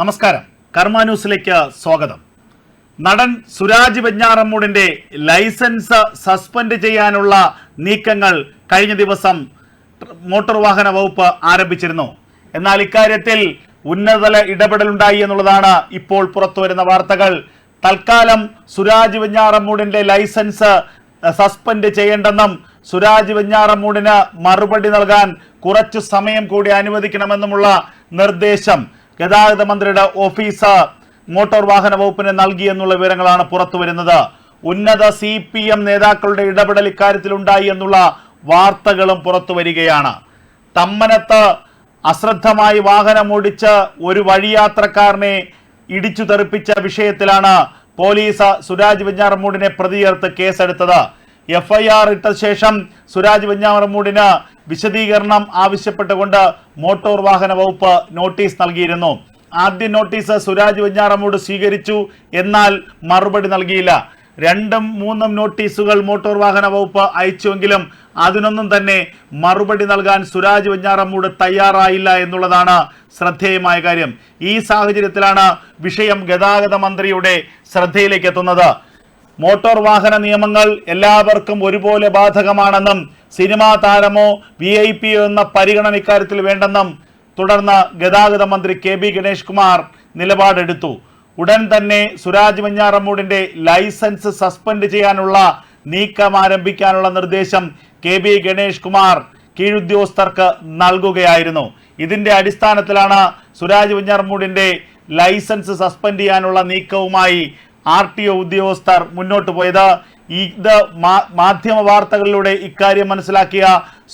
നമസ്കാരം. കർമ്മ ന്യൂസിലേക്ക് സ്വാഗതം. നടൻ സുരാജ് വെഞ്ഞാറമ്മൂടിന്റെ ലൈസൻസ് സസ്പെൻഡ് ചെയ്യാനുള്ള നീക്കങ്ങൾ കഴിഞ്ഞ ദിവസം മോട്ടോർ വാഹന വകുപ്പ് ആരംഭിച്ചിരുന്നു. എന്നാൽ ഇക്കാര്യത്തിൽ ഉന്നതതല ഇടപെടലുണ്ടായി എന്നുള്ളതാണ് ഇപ്പോൾ പുറത്തുവരുന്ന വാർത്തകൾ. തൽക്കാലം സുരാജ് വെഞ്ഞാറമ്മൂടിന്റെ ലൈസൻസ് സസ്പെൻഡ് ചെയ്യേണ്ടെന്നും സുരാജ് വെഞ്ഞാറമ്മൂടിന് മറുപടി നൽകാൻ കുറച്ചു സമയം കൂടി അനുവദിക്കണമെന്നുമുള്ള നിർദ്ദേശം ഗതാഗത മന്ത്രിയുടെ ഓഫീസ് മോട്ടോർ വാഹന വകുപ്പിന് നൽകി എന്നുള്ള വിവരങ്ങളാണ് പുറത്തു വരുന്നത്. ഉന്നത സി പി എം നേതാക്കളുടെ ഇടപെടൽ ഇക്കാര്യത്തിലുണ്ടായി എന്നുള്ള വാർത്തകളും പുറത്തു വരികയാണ്. തമ്മനത്ത് അശ്രദ്ധമായി വാഹനമോടിച്ച് ഒരു വഴിയാത്രക്കാരനെ ഇടിച്ചു തെറിപ്പിച്ച വിഷയത്തിലാണ് പോലീസ് സുരാജ് വെഞ്ഞാറമൂടിനെ പ്രതി ചേർത്ത് കേസെടുത്തത്. എഫ്ഐആർ ഇട്ട ശേഷം സുരാജ് വെഞ്ഞാമറമൂടിന് വിശദീകരണം ആവശ്യപ്പെട്ടുകൊണ്ട് മോട്ടോർ വാഹന വകുപ്പ് നോട്ടീസ് നൽകിയിരുന്നു. ആദ്യ നോട്ടീസ് സുരാജ് വെഞ്ഞാറമൂട് സ്വീകരിച്ചു. എന്നാൽ മറുപടി നൽകിയില്ല. രണ്ടും മൂന്നും നോട്ടീസുകൾ മോട്ടോർ വാഹന വകുപ്പ് അയച്ചുവെങ്കിലും അതിനൊന്നും തന്നെ മറുപടി നൽകാൻ സുരാജ് വെഞ്ഞാറമ്മൂട് തയ്യാറായില്ല എന്നുള്ളതാണ് ശ്രദ്ധേയമായ കാര്യം. ഈ സാഹചര്യത്തിലാണ് വിഷയം ഗതാഗത മന്ത്രിയുടെ ശ്രദ്ധയിലേക്ക് എത്തുന്നത്. മോട്ടോർ വാഹന നിയമങ്ങൾ എല്ലാവർക്കും ഒരുപോലെ ബാധകമാണെന്നും സിനിമാ താരമോ വി ഐ പിയോ എന്ന പരിഗണന ഇക്കാര്യത്തിൽ വേണ്ടെന്നും തുടർന്ന് ഗതാഗത മന്ത്രി കെ ബി ഗണേഷ് കുമാർ നിലപാടെടുത്തു. ഉടൻ തന്നെ സുരാജ് വെഞ്ഞാറമ്മൂടിന്റെ ലൈസൻസ് സസ്പെൻഡ് ചെയ്യാനുള്ള നീക്കം ആരംഭിക്കാനുള്ള നിർദ്ദേശം കെ ബി ഗണേഷ് കുമാർ കീഴുദ്യോഗസ്ഥർക്ക് നൽകുകയായിരുന്നു. ഇതിന്റെ അടിസ്ഥാനത്തിലാണ് സുരാജ് വെഞ്ഞാറമ്മൂടിന്റെ ലൈസൻസ് സസ്പെൻഡ് ചെയ്യാനുള്ള നീക്കവുമായി ആർ ടി ഒ ഉദ്യോഗസ്ഥർ മുന്നോട്ട് പോയത്. ഇത് മാധ്യമ വാർത്തകളിലൂടെ ഇക്കാര്യം മനസ്സിലാക്കിയ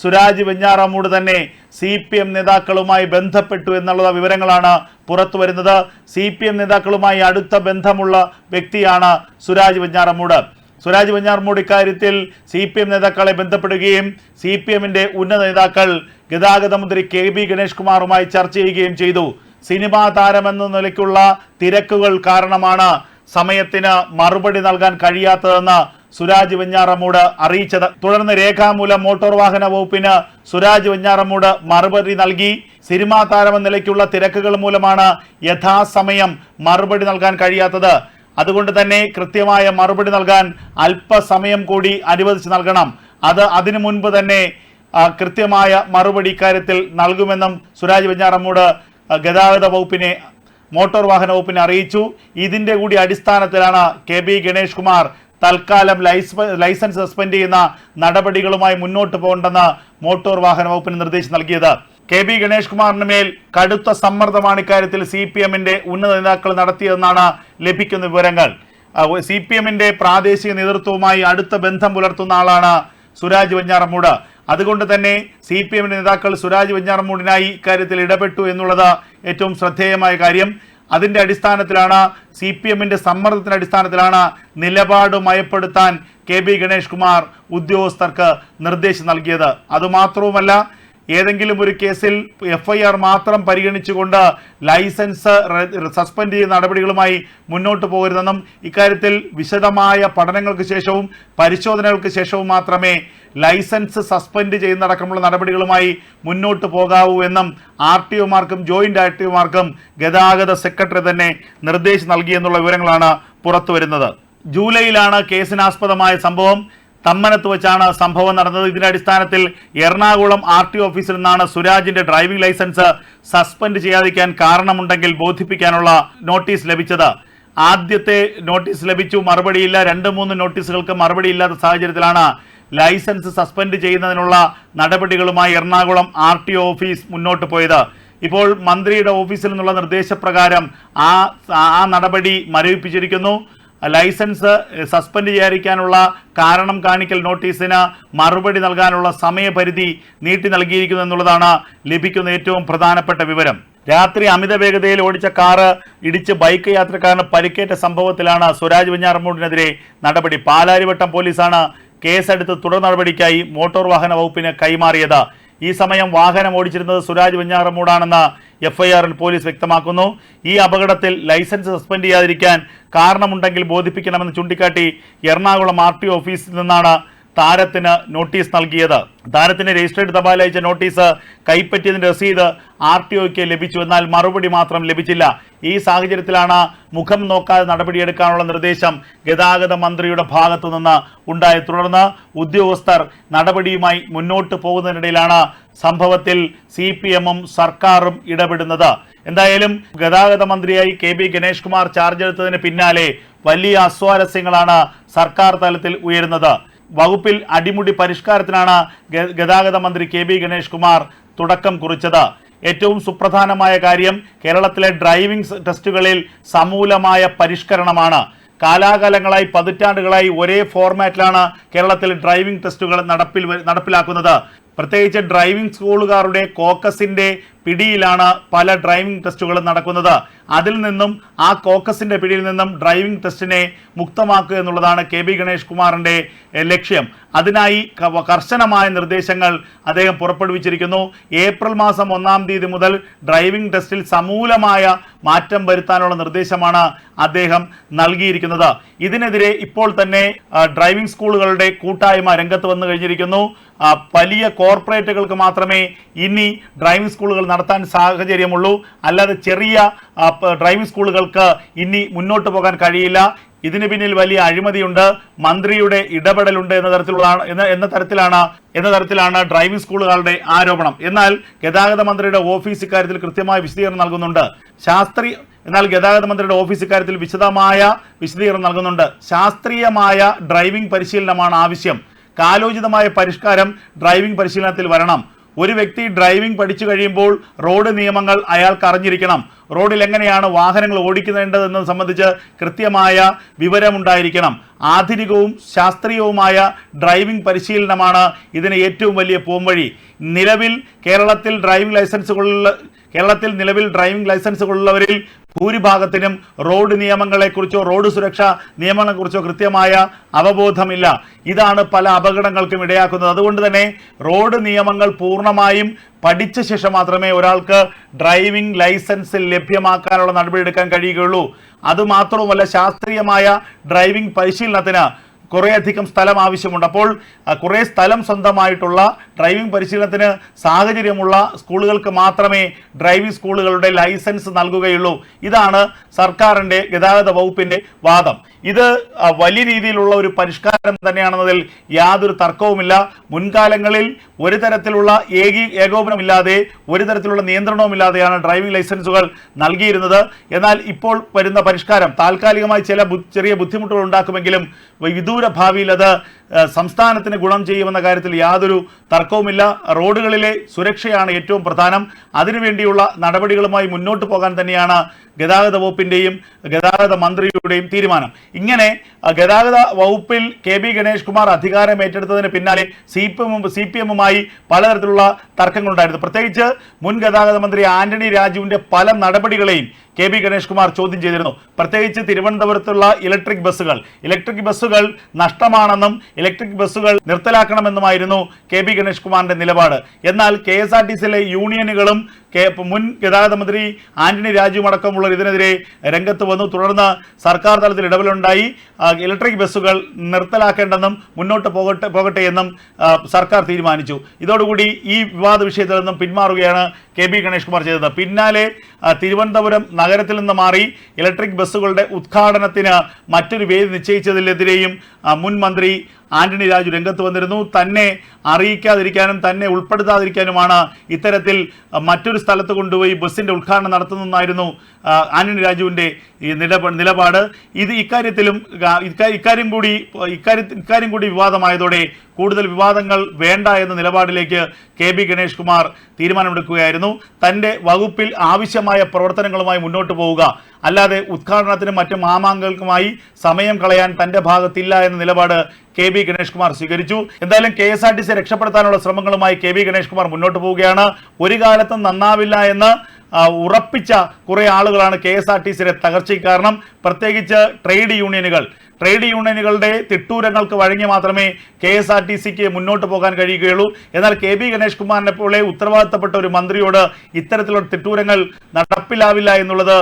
സുരാജ് വെഞ്ഞാറാമൂട് തന്നെ സി പി എം നേതാക്കളുമായി ബന്ധപ്പെട്ടു എന്നുള്ള വിവരങ്ങളാണ് പുറത്തു വരുന്നത്. സി പി എം നേതാക്കളുമായി അടുത്ത ബന്ധമുള്ള വ്യക്തിയാണ് സുരാജ് വെഞ്ഞാറമൂട്. സുരാജ് വെഞ്ഞാറമൂട് ഇക്കാര്യത്തിൽ സി പി എം നേതാക്കളെ ബന്ധപ്പെടുകയും സി പി എമ്മിന്റെ ഉന്നത നേതാക്കൾ ഗതാഗത മന്ത്രി കെ ബി ഗണേഷ് കുമാറുമായി ചർച്ച ചെയ്യുകയും ചെയ്തു. സിനിമാ താരമെന്ന നിലയ്ക്കുള്ള തിരക്കുകൾ കാരണമാണ് സമയത്തിന് മറുപടി നൽകാൻ കഴിയാത്തതെന്ന് സുരാജ് വെഞ്ഞാറമ്മൂട് അറിയിച്ചത്. തുടർന്ന് രേഖാമൂലം മോട്ടോർ വാഹന വകുപ്പിന് സുരാജ് വെഞ്ഞാറമ്മൂട് മറുപടി നൽകി. സിനിമാ താരമെന്ന നിലയ്ക്കുള്ള തിരക്കുകൾ മൂലമാണ് യഥാസമയം മറുപടി നൽകാൻ കഴിയാത്തത്. അതുകൊണ്ട് തന്നെ കൃത്യമായ മറുപടി നൽകാൻ അല്പസമയം കൂടി അനുവദിച്ച് നൽകണം. അത് അതിനു മുൻപ് തന്നെ കൃത്യമായ മറുപടി ഇക്കാര്യത്തിൽ നൽകുമെന്നും സുരാജ് വെഞ്ഞാറമ്മൂട് ഗതാഗത വകുപ്പിനെ മോട്ടോർ വാഹന വകുപ്പിനെ അറിയിച്ചു. ഇതിന്റെ കൂടി അടിസ്ഥാനത്തിലാണ് കെ ബി ഗണേഷ് കുമാർ തൽക്കാലം ലൈസ്- ലൈസൻസ് സസ്പെൻഡ് ചെയ്യുന്ന നടപടികളുമായി മുന്നോട്ട് പോകണ്ടെന്ന് മോട്ടോർ വാഹന വകുപ്പിന് നിർദ്ദേശം നൽകിയത്. കെ ബി ഗണേഷ് കുമാറിന് മേൽ കടുത്ത സമ്മർദ്ദമാണ് ഇക്കാര്യത്തിൽ സി പി എമ്മിന്റെ ഉന്നത നേതാക്കൾ നടത്തിയതെന്നാണ് ലഭിക്കുന്ന വിവരങ്ങൾ. സി പി എമ്മിന്റെ പ്രാദേശിക നേതൃത്വവുമായി അടുത്ത ബന്ധം പുലർത്തുന്ന ആളാണ് സുരാജ് വെഞ്ഞാറമ്മൂട് അതുകൊണ്ട് തന്നെ സി പി എമ്മിന്റെ നേതാക്കൾ സുരാജ് വെഞ്ഞാറമൂടിനായി ഇക്കാര്യത്തിൽ ഇടപെട്ടു എന്നുള്ളത് ഏറ്റവും ശ്രദ്ധേയമായ കാര്യം. അതിന്റെ അടിസ്ഥാനത്തിലാണ് സി പി എമ്മിന്റെ സമ്മർദ്ദത്തിന്റെ അടിസ്ഥാനത്തിലാണ് നിലപാട് മയപ്പെടുത്താൻ കെ ബി ഗണേഷ് കുമാർ ഉദ്യോഗസ്ഥർക്ക് നിർദ്ദേശം നൽകിയത്. അതുമാത്രവുമല്ല ഏതെങ്കിലും ഒരു കേസിൽ എഫ് ഐ ആർ മാത്രം പരിഗണിച്ചുകൊണ്ട് ലൈസൻസ് സസ്പെൻഡ് ചെയ്യുന്ന നടപടികളുമായി മുന്നോട്ട് പോകരുതെന്നും ഇക്കാര്യത്തിൽ വിശദമായ പഠനങ്ങൾക്ക് ശേഷവും പരിശോധനകൾക്ക് ശേഷവും മാത്രമേ ലൈസൻസ് സസ്പെൻഡ് ചെയ്യുന്നതടക്കമുള്ള നടപടികളുമായി മുന്നോട്ട് പോകാവൂ എന്നും ആർ ടി ഒമാർക്കും ജോയിന്റ് ആർ ടി ഒമാർക്കും ഗതാഗത സെക്രട്ടറി തന്നെ നിർദ്ദേശം നൽകിയെന്നുള്ള വിവരങ്ങളാണ് പുറത്തുവരുന്നത്. ജൂലൈയിലാണ് കേസിനാസ്പദമായ സംഭവം. തമ്മനത്ത് വെച്ചാണ് സംഭവം നടന്നത്. ഇതിന്റെ അടിസ്ഥാനത്തിൽ എറണാകുളം ആർ ടി ഓഫീസിൽ നിന്നാണ് സുരാജിന്റെ ഡ്രൈവിംഗ് ലൈസൻസ് സസ്പെൻഡ് ചെയ്യാതിരിക്കാൻ കാരണമുണ്ടെങ്കിൽ ബോധിപ്പിക്കാനുള്ള നോട്ടീസ് ലഭിച്ചത്. ആദ്യത്തെ നോട്ടീസ് ലഭിച്ചു. മറുപടിയില്ല. രണ്ട് മൂന്ന് നോട്ടീസുകൾക്ക് മറുപടിയില്ലാത്ത സാഹചര്യത്തിലാണ് ലൈസൻസ് സസ്പെൻഡ് ചെയ്യുന്നതിനുള്ള നടപടികളുമായി എറണാകുളം ആർ ടി ഓഫീസ് മുന്നോട്ട് പോയത്. ഇപ്പോൾ മന്ത്രിയുടെ ഓഫീസിൽ നിന്നുള്ള നിർദ്ദേശപ്രകാരം ആ ആ നടപടി മരവിപ്പിച്ചിരിക്കുന്നു. ലൈസൻസ് സസ്പെൻഡ് ചെയ്യാതിരിക്കാനുള്ള കാരണം കാണിക്കൽ നോട്ടീസിന് മറുപടി നൽകാനുള്ള സമയപരിധി നീട്ടി നൽകിയിരിക്കുന്നു എന്നുള്ളതാണ് ലഭിക്കുന്ന ഏറ്റവും പ്രധാനപ്പെട്ട വിവരം. രാത്രി അമിത വേഗതയിൽ ഓടിച്ച കാറ് ഇടിച്ച് ബൈക്ക് യാത്രക്കാരന് പരിക്കേറ്റ സംഭവത്തിലാണ് സ്വരാജ് വെഞ്ഞാറമ്മൂടിനെതിരെ നടപടി. പാലാരിവട്ടം പോലീസാണ് കേസെടുത്ത് തുടർ നടപടിക്കായി മോട്ടോർ വാഹന വകുപ്പിന് കൈമാറിയത്. ഈ സമയം വാഹനം ഓടിച്ചിരുന്നത് സുരാജ് വെഞ്ഞാറമ്മൂടാണെന്ന് എഫ്ഐആറിൽ പോലീസ് വ്യക്തമാക്കുന്നു. ഈ അപകടത്തിൽ ലൈസൻസ് സസ്പെൻഡ് ചെയ്യാതിരിക്കാൻ കാരണമുണ്ടെങ്കിൽ ബോധിപ്പിക്കണമെന്ന് ചൂണ്ടിക്കാട്ടി എറണാകുളം ആർ ടി ഓഫീസിൽ നിന്നാണ് താരത്തിന് നോട്ടീസ് നൽകിയത്. താരത്തിന് രജിസ്ട്രേഡ് തപാൽ അയച്ച നോട്ടീസ് കൈപ്പറ്റിയതിന്റെ രസീത് ആർ ടി ഒക്ക് ലഭിച്ചു. എന്നാൽ മറുപടി മാത്രം ലഭിച്ചില്ല. ഈ സാഹചര്യത്തിലാണ് മുഖം നോക്കാതെ നടപടിയെടുക്കാനുള്ള നിർദ്ദേശം ഗതാഗത മന്ത്രിയുടെ ഭാഗത്തു നിന്ന് ഉണ്ടായി തുടർന്ന് ഉദ്യോഗസ്ഥർ നടപടിയുമായി മുന്നോട്ട് പോകുന്നതിനിടയിലാണ് സംഭവത്തിൽ സി പി എമ്മും സർക്കാരും ഇടപെടുന്നത്. എന്തായാലും ഗതാഗത മന്ത്രിയായി K B Ganesh Kumar charge എടുത്തതിന് പിന്നാലെ വലിയ അസ്വാരസ്യങ്ങളാണ് സർക്കാർ തലത്തിൽ ഉയരുന്നത്. വകുപ്പിൽ അടിമുടി പരിഷ്കാരത്തിനാണ് ഗതാഗത മന്ത്രി കെ ബി ഗണേഷ് കുമാർ തുടക്കം കുറിച്ചത്. ഏറ്റവും സുപ്രധാനമായ കാര്യം കേരളത്തിലെ ഡ്രൈവിംഗ് ടെസ്റ്റുകളിൽ സമൂലമായ പരിഷ്കരണമാണ്. കാലാകാലങ്ങളായി പതിറ്റാണ്ടുകളായി ഒരേ ഫോർമാറ്റിലാണ് കേരളത്തിൽ ഡ്രൈവിംഗ് ടെസ്റ്റുകൾ നടപ്പിൽ നടപ്പിലാക്കുന്നത്. പ്രത്യേകിച്ച് ഡ്രൈവിംഗ് സ്കൂളുകാരുടെ കോക്കസിന്റെ പിടിയിലാണ് പല ഡ്രൈവിംഗ് ടെസ്റ്റുകളും നടക്കുന്നത്. അതിൽ നിന്നും ആ കോക്കസിന്റെ പിടിയിൽ നിന്നും ഡ്രൈവിംഗ് ടെസ്റ്റിനെ മുക്തമാക്കുക എന്നുള്ളതാണ് കെ ബി ഗണേഷ് കുമാറിന്റെ ലക്ഷ്യം. അതിനായി കർശനമായ നിർദ്ദേശങ്ങൾ അദ്ദേഹം പുറപ്പെടുവിച്ചിരിക്കുന്നു. ഏപ്രിൽ മാസം ഒന്നാം തീയതി മുതൽ ഡ്രൈവിംഗ് ടെസ്റ്റിൽ സമൂലമായ മാറ്റം വരുത്താനുള്ള നിർദ്ദേശമാണ് അദ്ദേഹം നൽകിയിരിക്കുന്നത്. ഇതിനെതിരെ ഇപ്പോൾ തന്നെ ഡ്രൈവിംഗ് സ്കൂളുകളുടെ കൂട്ടായ്മ രംഗത്ത് വന്നു കഴിഞ്ഞിരിക്കുന്നു. വലിയ കോർപ്പറേറ്റുകൾക്ക് മാത്രമേ ഇനി ഡ്രൈവിംഗ് സ്കൂളുകൾ നടത്താൻ സാഹചര്യമുള്ളൂ. അല്ലാതെ ചെറിയ ഡ്രൈവിംഗ് സ്കൂളുകൾക്ക് ഇനി മുന്നോട്ട് പോകാൻ കഴിയില്ല. ഇതിന് പിന്നിൽ വലിയ അഴിമതിയുണ്ട്. മന്ത്രിയുടെ ഇടപെടലുണ്ട് എന്ന തരത്തിലുള്ള എന്ന എന്ന തരത്തിലാണ് എന്ന തരത്തിലാണ് ഡ്രൈവിംഗ് സ്കൂളുകളുടെ ആരോപണം. എന്നാൽ ഗതാഗത മന്ത്രിയുടെ ഓഫീസ് ഇക്കാര്യത്തിൽ കൃത്യമായ വിശദീകരണം നൽകുന്നുണ്ട്. ശാസ്ത്രീയ എന്നാൽ ഗതാഗത മന്ത്രിയുടെ ഓഫീസ് ഇക്കാര്യത്തിൽ വിശദമായ വിശദീകരണം നൽകുന്നുണ്ട്. ശാസ്ത്രീയമായ ഡ്രൈവിംഗ് പരിശീലനമാണ് ആവശ്യം. കാലോചിതമായ പരിഷ്കാരം ഡ്രൈവിംഗ് പരിശീലനത്തിൽ വരണം. ഒരു വ്യക്തി ഡ്രൈവിംഗ് പഠിച്ചു കഴിയുമ്പോൾ റോഡ് നിയമങ്ങൾ അയാൾക്ക് അറിഞ്ഞിരിക്കണം. റോഡിൽ എങ്ങനെയാണ് വാഹനങ്ങൾ ഓടിക്കേണ്ടതെന്നത് സംബന്ധിച്ച് കൃത്യമായ വിവരമുണ്ടായിരിക്കണം. ആധുനികവും ശാസ്ത്രീയവുമായ ഡ്രൈവിംഗ് പരിശീലനമാണ് ഇതിന് ഏറ്റവും വലിയ പോംവഴി. നിലവിൽ കേരളത്തിൽ ഡ്രൈവിംഗ് ലൈസൻസുകളുള്ള കേരളത്തിൽ നിലവിൽ ഡ്രൈവിംഗ് ലൈസൻസുകളുള്ളവരിൽ ഭൂരിഭാഗത്തിനും റോഡ് നിയമങ്ങളെക്കുറിച്ചോ റോഡ് സുരക്ഷാ നിയമങ്ങളെക്കുറിച്ചോ കൃത്യമായ അവബോധമില്ല. ഇതാണ് പല അപകടങ്ങൾക്കും ഇടയാക്കുന്നത്. അതുകൊണ്ട് തന്നെ റോഡ് നിയമങ്ങൾ പൂർണമായും പഠിച്ച ശേഷം മാത്രമേ ഒരാൾക്ക് ഡ്രൈവിംഗ് ലൈസൻസ് ലഭ്യമാക്കാനുള്ള നടപടിയെടുക്കാൻ കഴിയുകയുള്ളൂ. അതുമാത്രവുമല്ല ശാസ്ത്രീയമായ ഡ്രൈവിംഗ് പരിശീലനത്തിന് കുറേയധികം സ്ഥലം ആവശ്യമുണ്ട്. അപ്പോൾ കുറേ സ്ഥലം സ്വന്തമായിട്ടുള്ള ഡ്രൈവിംഗ് പരിശീലനത്തിന് സാഹചര്യമുള്ള സ്കൂളുകൾക്ക് മാത്രമേ ഡ്രൈവിംഗ് സ്കൂളുകളുടെ ലൈസൻസ് നൽകുകയുള്ളൂ. ഇതാണ് സർക്കാരിന്റെ ഗതാഗത വകുപ്പിന്റെ വാദം. ഇത് വലിയ രീതിയിലുള്ള ഒരു പരിഷ്കാരം തന്നെയാണെന്നതിൽ യാതൊരു തർക്കവുമില്ല. മുൻകാലങ്ങളിൽ ഒരു തരത്തിലുള്ള ഏകീ ഏകോപനമില്ലാതെ ഒരു തരത്തിലുള്ള നിയന്ത്രണവുമില്ലാതെയാണ് ഡ്രൈവിംഗ് ലൈസൻസുകൾ നൽകിയിരുന്നത്. എന്നാൽ ഇപ്പോൾ വരുന്ന പരിഷ്കാരം താൽക്കാലികമായി ചില ചെറിയ ബുദ്ധിമുട്ടുകൾ ഉണ്ടാക്കുമെങ്കിലും വിദൂര ഭാവിയിൽ അത് സംസ്ഥാനത്തിന് ഗുണം ചെയ്യുമെന്ന കാര്യത്തിൽ യാതൊരു തർക്കവുമില്ല. റോഡുകളിലെ സുരക്ഷയാണ് ഏറ്റവും പ്രധാനം. അതിനുവേണ്ടിയുള്ള നടപടികളുമായി മുന്നോട്ട് പോകാൻ തന്നെയാണ് ഗതാഗത വകുപ്പിന്റെയും ഗതാഗത മന്ത്രിയുടെയും തീരുമാനം. ഇങ്ങനെ ഗതാഗത വകുപ്പിൽ കെ ബി ഗണേഷ് കുമാർ അധികാരം ഏറ്റെടുത്തതിന് പിന്നാലെ സി പി എമ്മും സി പി എമ്മുമായി പലതരത്തിലുള്ള തർക്കങ്ങളുണ്ടായിരുന്നു പ്രത്യേകിച്ച് മുൻ ഗതാഗത മന്ത്രി ആന്റണി രാജുവിന്റെ പല നടപടികളെയും കെ ബി ഗണേഷ് കുമാർ ചോദ്യം ചെയ്തിരുന്നു. പ്രത്യേകിച്ച് തിരുവനന്തപുരത്തുള്ള ഇലക്ട്രിക് ബസ്സുകൾ. ഇലക്ട്രിക് ബസ്സുകൾ നഷ്ടമാണെന്നും ഇലക്ട്രിക് ബസ്സുകൾ നിർത്തലാക്കണമെന്നുമായിരുന്നു കെ ബി ഗണേഷ് കുമാറിന്റെ നിലപാട്. എന്നാൽ കെ എസ് ആർ ടി സിയിലെ യൂണിയനുകളും മുൻ ഗതാഗത മന്ത്രി ആന്റണി രാജു അടക്കമുള്ളവർ ഇതിനെതിരെ രംഗത്ത് വന്നു. തുടർന്ന് സർക്കാർ തലത്തിൽ ഇടപെടലുണ്ടായി. ഇലക്ട്രിക് ബസ്സുകൾ നിർത്തലാക്കേണ്ടെന്നും മുന്നോട്ട് പോകട്ടെ പോകട്ടെ എന്നും സർക്കാർ തീരുമാനിച്ചു. ഇതോടുകൂടി ഈ വിവാദ വിഷയത്തിൽ നിന്നും പിന്മാറുകയാണ് കെ ബി ഗണേഷ് കുമാർ ചെയ്തത്. പിന്നാലെ തിരുവനന്തപുരം നഗരത്തിൽ നിന്ന് മാറി ഇലക്ട്രിക് ബസ്സുകളുടെ ഉദ്ഘാടനത്തിന് മറ്റൊരു വേദി നിശ്ചയിച്ചതിനെതിരെയും മുൻ മന്ത്രി ആന്റണി രാജു രംഗത്ത് വന്നിരുന്നു. തന്നെ അറിയിക്കാതിരിക്കാനും തന്നെ ഉൾപ്പെടുത്താതിരിക്കാനുമാണ് ഇത്തരത്തിൽ മറ്റൊരു സ്ഥലത്ത് കൊണ്ടുപോയി ബസ്സിന്റെ ഉദ്ഘാടനം നടത്തുന്നതെന്നായിരുന്നു ആന്റണി രാജുവിന്റെ ഈ നിലപ നിലപാട്. ഇത് ഇക്കാര്യത്തിലും ഇക്കാര്യം കൂടി ഇക്കാര്യം കൂടി വിവാദമായതോടെ കൂടുതൽ വിവാദങ്ങൾ വേണ്ട എന്ന നിലപാടിലേക്ക് കെ ബി ഗണേഷ് കുമാർ തീരുമാനമെടുക്കുകയായിരുന്നു. തന്റെ വകുപ്പിൽ ആവശ്യമായ പ്രവർത്തനങ്ങളുമായി മുന്നോട്ട് പോവുക. അല്ലാതെ ഉദ്ഘാടനത്തിനും മറ്റു മാമാങ്കങ്ങൾക്കുമായി സമയം കളയാൻ തന്റെ ഭാഗത്തില്ല എന്ന നിലപാട് കെ ബി ഗണേഷ് കുമാർ സ്വീകരിച്ചു. എന്തായാലും K S R T C രക്ഷപ്പെടുത്താനുള്ള ശ്രമങ്ങളുമായി കെ ബി ഗണേഷ് കുമാർ മുന്നോട്ട് പോവുകയാണ്. ഒരു കാലത്തും നന്നാവില്ല എന്ന് ഉറപ്പിച്ച കുറേ ആളുകളാണ് കെ എസ് ആർ ടി സിയുടെ തകർച്ചയ്ക്ക് കാരണം. പ്രത്യേകിച്ച് ട്രേഡ് യൂണിയനുകൾ. ട്രേഡ് യൂണിയനുകളുടെ തിട്ടൂരങ്ങൾക്ക് വഴങ്ങി മാത്രമേ കെ എസ് ആർ ടി സിക്ക് മുന്നോട്ട് പോകാൻ കഴിയുകയുള്ളൂ. എന്നാൽ കെ ബി ഗണേഷ് കുമാറിനെ പോലെ ഉത്തരവാദിത്തപ്പെട്ട ഒരു മന്ത്രിയോട് ഇത്തരത്തിലുള്ള തിട്ടൂരങ്ങൾ നടപ്പിലാവില്ല എന്നുള്ളത്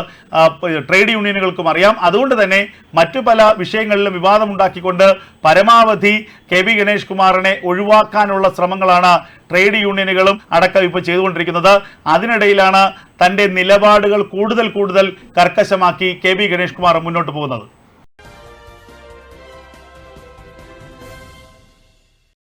ട്രേഡ് യൂണിയനുകൾക്കും അറിയാം. അതുകൊണ്ട് തന്നെ മറ്റു പല വിഷയങ്ങളിലും വിവാദമുണ്ടാക്കിക്കൊണ്ട് പരമാവധി കെ ബി ഗണേഷ് കുമാറിനെ ഒഴിവാക്കാനുള്ള ശ്രമങ്ങളാണ് ട്രേഡ് യൂണിയനുകളും അടക്കം ഇപ്പോൾ ചെയ്തുകൊണ്ടിരിക്കുന്നത്. അതിനിടയിലാണ് തന്റെ നിലപാടുകൾ കൂടുതൽ കൂടുതൽ കർക്കശമാക്കി കെ ബി ഗണേഷ് കുമാർ മുന്നോട്ട് പോകുന്നത്.